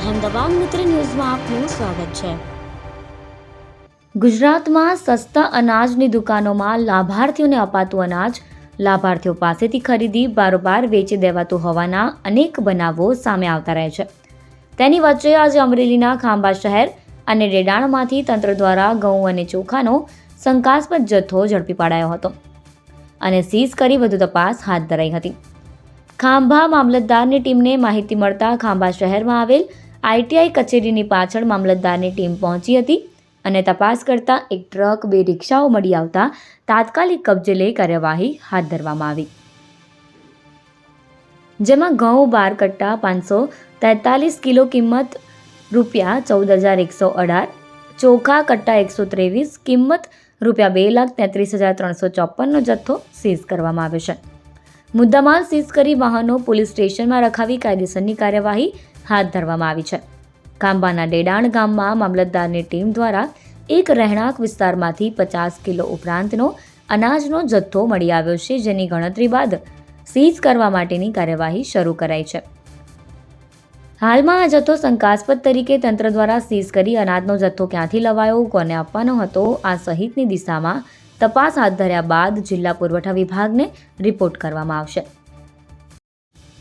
અહેમદાબાદ મિત્ર ન્યૂઝમાં આપનું સ્વાગત છે. ગુજરાતમાં સસ્તા અનાજની દુકાનોમાં લાભાર્થીઓને અપાતું અનાજ, લાભાર્થીઓ પાસેથી ખરીદી, બારોબાર વેચી દેવાતું હોવાના અનેક બનાવો સામે આવતા રહે છે. તેની વચ્ચે આજે અમરેલીના ખાંભા શહેર અને રેડાણમાંથી તંત્ર દ્વારા ઘઉં અને ચોખાનો શંકાસ્પદ જથ્થો ઝડપી પાડાયો હતો અને સીઝ કરી વધુ તપાસ હાથ ધરાઈ હતી. ખાંભા મામલતદારની ટીમને માહિતી મળતા ખાંભા શહેરમાં આવેલ આઈટીઆઈ કચેરીની પાછળ મામલતદારની ટીમ પહોંચી હતી અને તપાસ કરતાં એક ટ્રક, બે રિક્ષાઓ મળી આવતા તાત્કાલિક કબજે લઈ કાર્યવાહી હાથ ધરવામાં આવી. જેમાં ઘઉં બાર કટ્ટા પાંચસો તેતાલીસ કિલો કિંમત રૂપિયા ચૌદ હજાર એકસો અઢાર, ચોખા કટ્ટા એકસો ત્રેવીસ, કિંમત રૂપિયા બે લાખ તેત્રીસ હજાર ત્રણસો ચોપનનો જથ્થો સીઝ કરવામાં આવ્યો છે. મુદ્દામાલ સીઝ કરી વાહનો પોલીસ સ્ટેશનમાં રખાવી કાયદેસરની કાર્યવાહી હાથ ધરવામાં આવી છે. ખાંભાના ડેડાણ ગામમાં મામલતદારની ટીમ દ્વારા એક રહેણાંક વિસ્તારમાંથી પચાસ કિલો ઉપરાંતનો અનાજનો જથ્થો મળી આવ્યો છે, જેની ગણતરી બાદ સીઝ કરવા માટેની કાર્યવાહી શરૂ કરાઈ છે. હાલમાં આ જથ્થો શંકાસ્પદ તરીકે તંત્ર દ્વારા સીઝ કરી અનાજનો જથ્થો ક્યાંથી લવાયો, કોને આપવાનો હતો, આ સહિતની દિશામાં તપાસ હાથ ધર્યા બાદ જિલ્લા પુરવઠા વિભાગને રિપોર્ટ કરવામાં આવશે.